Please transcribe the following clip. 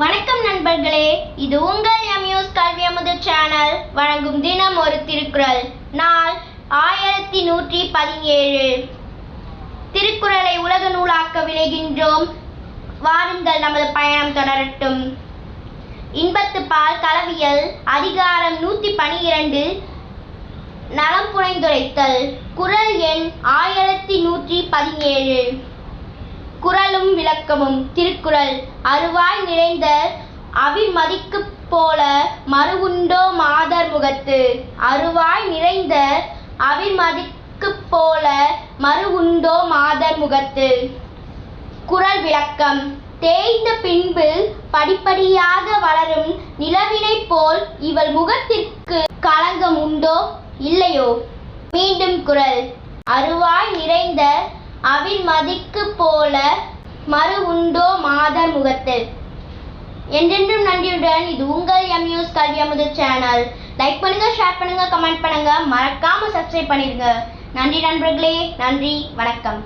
வணக்கம் நண்பர்களே இது உங்கள் எம்யூஸ் கல்வி அமுது சேனல் வழங்கும் தினம் ஒரு திருக்குறள். நாள் ஆயிரத்தி நூற்றி பதினேழு. திருக்குறளை உலக நூலாக்க விளைகின்றோம். வாருங்கள் நமது பயணம் தொடரட்டும். இன்பத்து பால் கலவியல் அதிகாரம் நூற்றி பனிரெண்டு. நலம் புனைந்துரைத்தல். குறள் எண் ஆயிரத்தி நூற்றி பதினேழு. குரலும் விளக்கமும் திருக்குறள். அருவாய் நிறைந்த அவிமதிக்கு போல மறுவுண்டோ மாதர் முகத்து. அருவாய் நிறைந்த அவிமதிக்கு போல மறுவுண்டோ மாதர் முகத்து. குரல் விளக்கம். தேய்ந்த பின்பு படிப்படியாக வளரும் நிலவினைப் போல் இவள் முகத்திற்கு களங்கம் உண்டோ இல்லையோ? மீண்டும் குரல் அருவாய் நிறைந்த அவின் மதிக்கு போல மறு உண்டோ மாதர் முகத்தில். என்றென்றும் நன்றியுடன் இது உங்கள் எம்யூஸ் கல்வி அமுது சேனல் லைக் பண்ணுங்க ஷேர் பண்ணுங்க கமெண்ட் பண்ணுங்க. மறக்காம சப்ஸ்கிரைப் பண்ணிடுங்க. நன்றி நண்பர்களே நன்றி வணக்கம்.